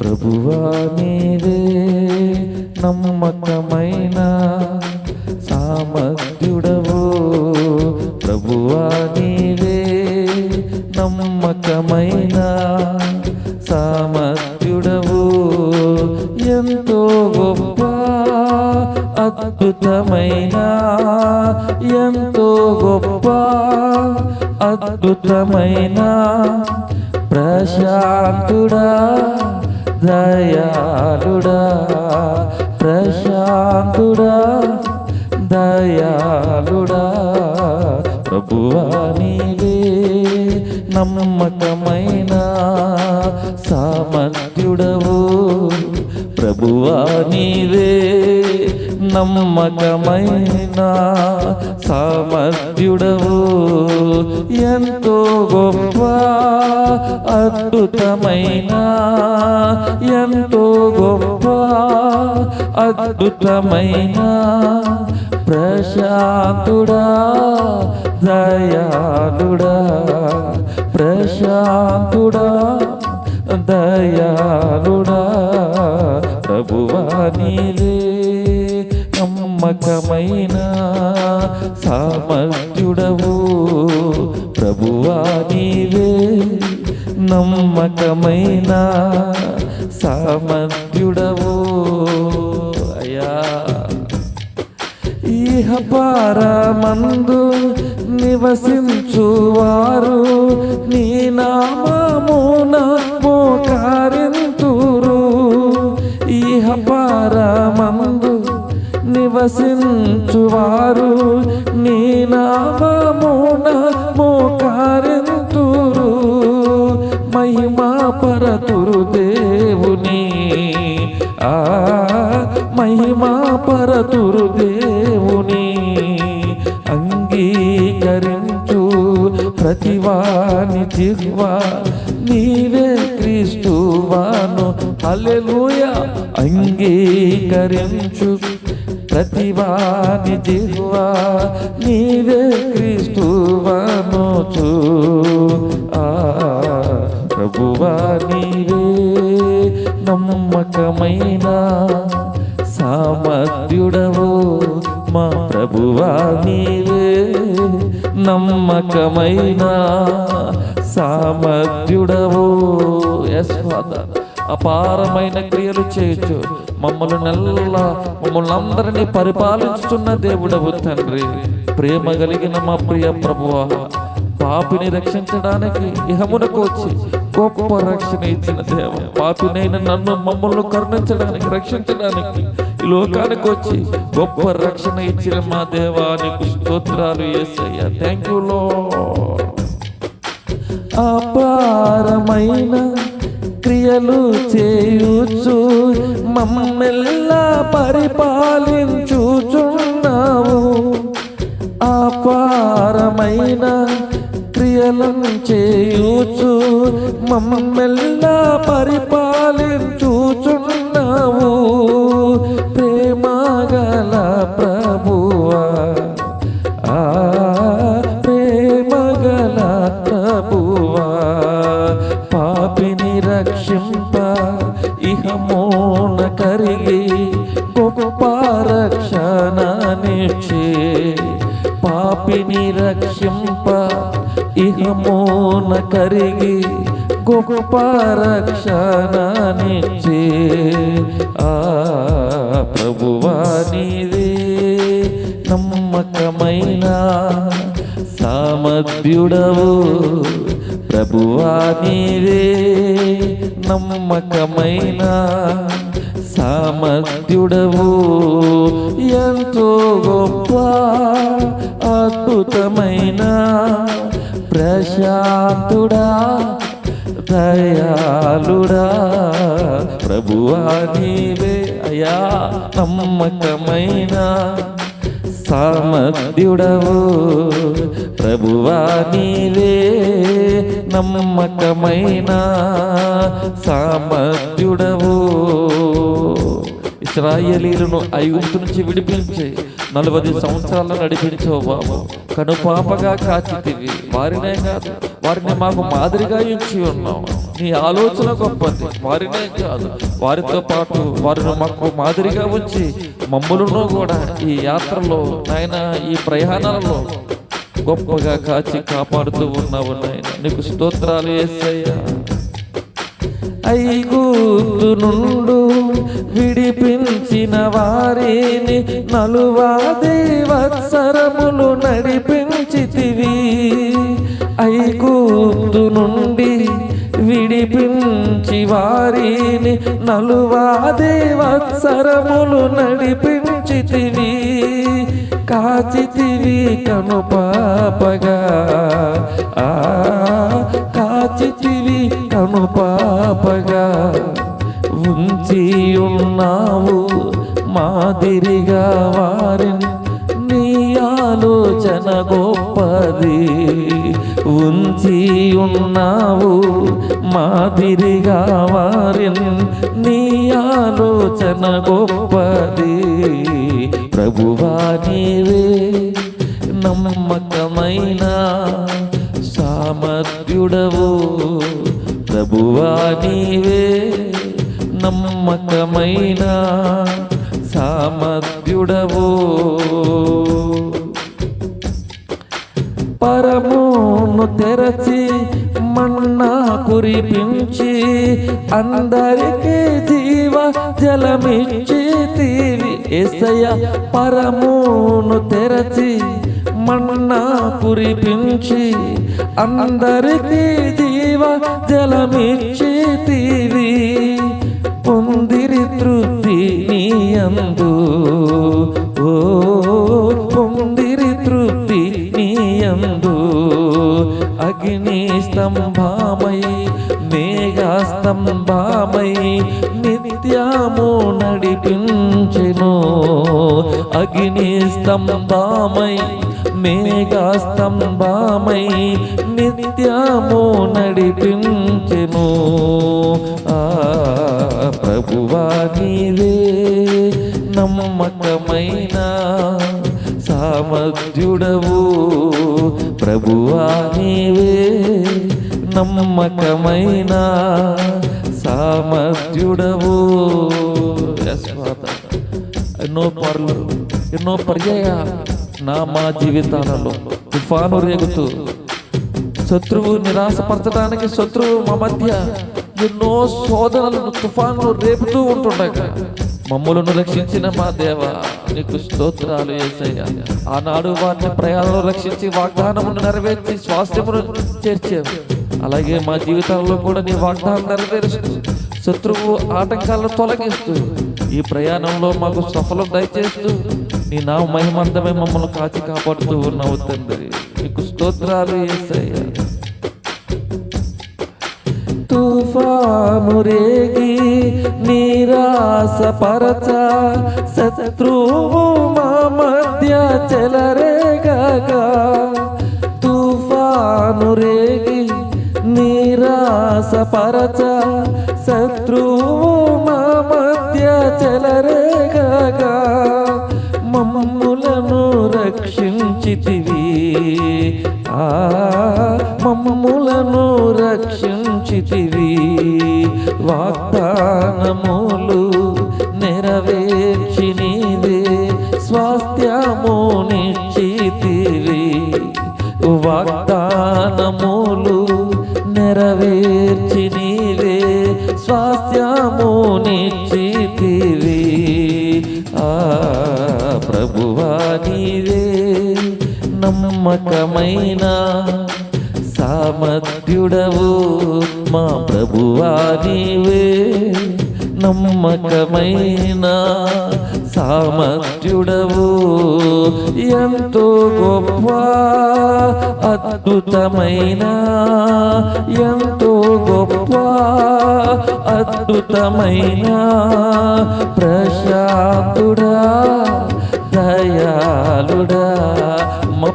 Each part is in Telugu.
ప్రభువా నీవే నమ్మకమైన సామర్థ్యుడవు. ప్రభువా నీవే నమ్మకమైన సామర్థ్యుడవు. ఎంతో గొప్ప అద్భుతమైన ఎంతో గొప్ప అద్భుతమైన ప్రశాంతుడా. దయాళుడా ప్రశాంతుడా దయాళుడా ప్రభువా నీవే నమ్మకమైన సామర్థ్యుడవు ప్రభువా నీవే నమ్మకమైన సామర్థ్యుడవు. ఎంతో గొప్ప అద్భుతమైన ఎంతో గొప్ప అద్భుతమైన ప్రశాంతుడా దయాళుడా ప్రశాంతుడా దయాళుడా. ప్రభువా నీలే నమ్మకమైన సామర్థ్యుడవు. ప్రభువా నీవే నమ్మకమైన సామర్థ్యుడవు. అయ్యా. ఇహపారమందు నివసించువారు. నీ నామమున మోకారింతురు ఇహపారమందు నివసించువారు. నీ నామమున మోకారింతురు. మహిమా పరతురు దేవుని. ఆ మహిమా పరతురు దేవుని. అంగీకరించు ప్రతివాని జిహ్వా నీవే క్రీస్తువాను. హల్లెలూయ. అంగీకరించు ప్రతివాని జిహ్వా నీవే క్రీస్తువాను ఆ ప్రభువా నీవే నమ్మకమైన సామర్థ్యుడవు. మా ప్రభువా నీవే నమ్మకమైన సామర్థ్యుడవు. ఎస్ ఫాదర్ అపారమైన క్రియలు చేయొచ్చు మమ్మల్ని నెల్ల మమ్మల్ని అందరినీ పరిపాలించుతున్న దేవుడవు తండ్రి. ప్రేమ కలిగిన మా ప్రియ ప్రభువ పాపిని రక్షించడానికి ఇహమునకు వచ్చి గొప్ప రక్షణ ఇచ్చిన దేవ పాపినైన నన్ను మమ్మల్ని కరుణించడానికి రక్షించడానికి ఈ లోకానికి వచ్చి గొప్ప రక్షణ ఇచ్చిన మా దేవా నీకు స్తోత్రాలు ఏసయ్యా. థ్యాంక్ యూ లో అపారమైన క్రియలు చేయుచు మమ్మెల్లా పరిపాలించుచున్నావు. అపారమైన క్రియలను చేయుచు మమ్మెల్లా పరిపాలించుచున్నావు. మూల కరిగి గొప్ప రక్షణనిచ్చే పాపిని రక్షింప ఇహమోన కరిగి గొప్ప రక్షణనిచ్చే ఆ ప్రభువానిదే నమ్మకమైన సామర్థ్యుడవు. ప్రభువా నీవే నమ్మకమైన సామర్థ్యుడవు. ఎంతో గొప్ప అద్భుతమైన ప్రశాంతుడా దయాళుడా. ప్రభువా నీవే అయా నమ్మకమైన సామర్థ్యుడవు. ప్రభువా నీవే నమ్మకమైన సామర్థ్యుడవు. ఇస్రాయలీలను ఐగుప్తు నుంచి విడిపించి నలభై సంవత్సరాలు నడిపించావు బాబు. కనుపాపగా కాచితివి. వారినే కాదు వారిని మాకు మాదిరిగా ఇచ్చి ఉన్నాం నీ ఆలోచన గొప్పది. వారినే కాదు వారితో పాటు వారిని మాకు మాదిరిగా ఉంచి మమ్మలను కూడా ఈ యాత్రలో నాయన ఈ ప్రయాణాలలో గొప్పగా కాచి కాపాడుతూ ఉన్నావు నాయన. నీకు స్తోత్రాలు వేసయ్యా ఐగుప్తు నుండు విడిపించిన వారిని నలువా దేవత్సరములు నడిపించితివి. ఐగుప్తు నుండి విడిపించి వారిని నలువా దేవత్సరములు నడిపించితివి. కాచితివి కను పాపగా. ఆ కాచితివి కను పాపగా. ఉంచి ఉన్నావు మాదిరిగా వారిని నీ ఆలోచన గొప్పది. ఉంచి ఉన్నావు మాదిరిగా వారిని నీ ఆలోచన గొప్పది. ప్రభువా నీవే నమ్మకమైన సామర్థ్యుడవు. ప్రభువా నీవే నమ్మకమైన సామర్థ్యుడవు. పరమును తెరచి మన్నా కురిపించి అందరికీ జీవ జలమిచ్చి తీవి. ఏసయ్య పరమును తెరచి మన్నా కురిపించి అందరికీ జీవ జలమిచ్చి తీవి. పొందిరి తృప్తి నీయందు. ఓ పొందిరి తృప్తి నీయందు. అగ్ని స్తంభామై మేఘా స్తంభామై నిత్యము నడిపించెను. అగ్ని స్తంభామై మేఘా స్తంభామై నిత్యము నడిపించెను. ఆ ప్రభువా నీవే నమ్మకమైన సామర్థ్యుడవు. ప్రభువా నీవే నమ్మకమైన సామర్థ్యుడవు. ఎన్నో పర్లు ఎన్నో పర్యాయ నా మా జీవితాలలో తుఫాను రేగుతూ శత్రువు నిరాశపరచడానికి శత్రువు మా మధ్య ఎన్నో శోధనలను తుఫాను రేపుతూ ఉంటుండగా మమ్ములను రక్షించిన మా దేవ నీకు స్తోత్రాలు ఏసయ్య ఆనాడు వారిని ప్రయాణంలో రక్షించి వాగ్దానమును నెరవేర్చి స్వాస్థ్యమును చేర్చావు. అలాగే మా జీవితాల్లో కూడా నీ వాగ్దానం నెరవేరుస్తూ శత్రువు ఆటంకాలను తొలగిస్తూ ఈ ప్రయాణంలో మాకు సఫలం దయచేస్తూ నీ నా మహిమంతమే మమ్మల్ని కాచి కాపాడుతూ ఉన్నావు తండ్రి. నీకు స్తోత్రాలు ఏసయ్య. తుఫాను రేగి నిరాశ పరచ శత్రువు మా మధ్య చెలరేగా తుఫాను రేగి నిరాశ పరచ శత్రువు మా మధ్య చెలరేగగా మమ్ములను రక్షించితివి ఆ మమ్ములను రక్షించితివి వాగ్దానములు నెరవేర్చి నీవే స్వాస్థ్యము నిశ్చితివి వాగ్దానములు నెరవేర్చి నీవే స్వాస్థ్యము నిచ్చితివి. ఆ ప్రభువా నీవే నమ్మకమైన సామర్థ్యుడవు మా ప్రభువా నీవే. నమ్మకమైన సామర్థ్యుడవు ఎంతో గొప్ప అద్భుతమైన? ఎంతో గొప్ప అద్భుతమైన? ప్రశాంతుడా దయాలుడా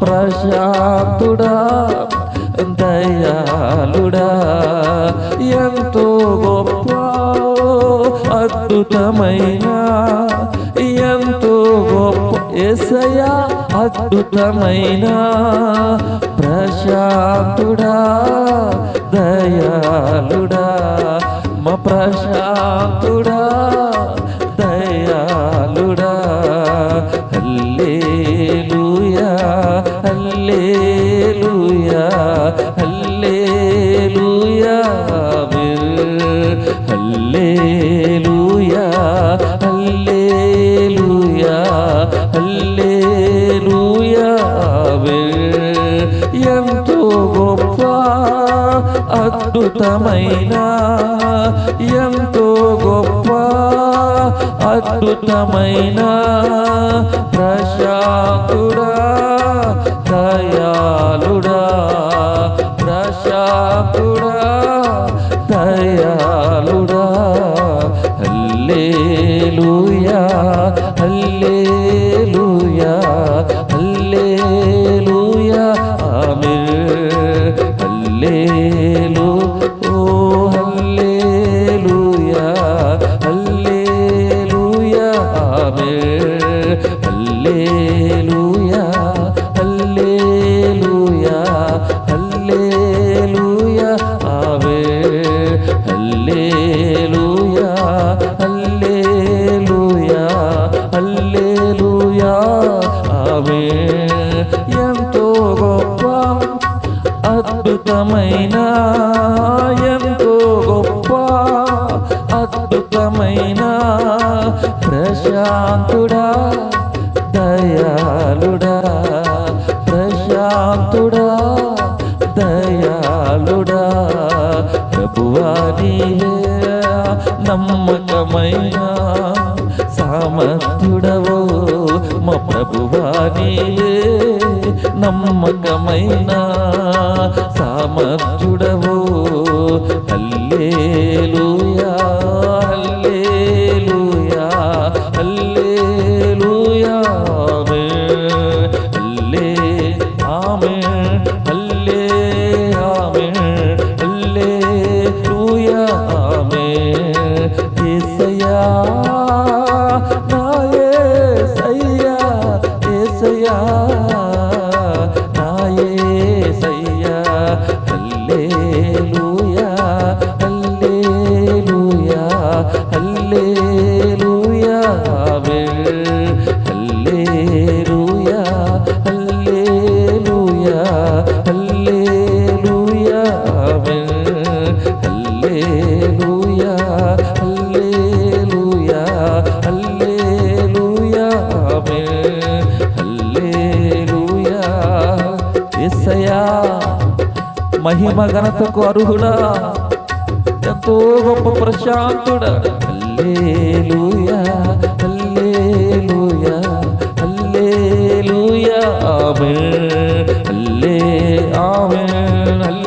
ప్రశాంతుడా దయాలుడా ఎంతో గొప్ప అద్భుతమైన? ఎసయా అద్భుతమైన ప్రశాంతుడా దయాళుడా మా ప్రశాంతుడా దయాళుడా. Hallelujah hallelujah hallelujah. అద్భుతమైన ఎంతో గొప్ప అద్భుతమైన ప్రశాంతుడా. ప్రశాంతుడా దయాలుడా ప్రశాంతుడా దయాలుడా ప్రభువారి నీవే నమ్మకమైన సామర్థ్యుడవో మా ప్రభువారి నమ్మకమైన సామర్థ్యుడవో. హల్లేలూయా. మహిమ ఘనతకు అర్హుడా ఎంతో గొప్ప ప్రశాంతుడా హల్లేలూయా హల్లేలూయా హల్లేలూయా ఆమేన్ హల్లే ఆమేన్ హల్లే ఆమేన్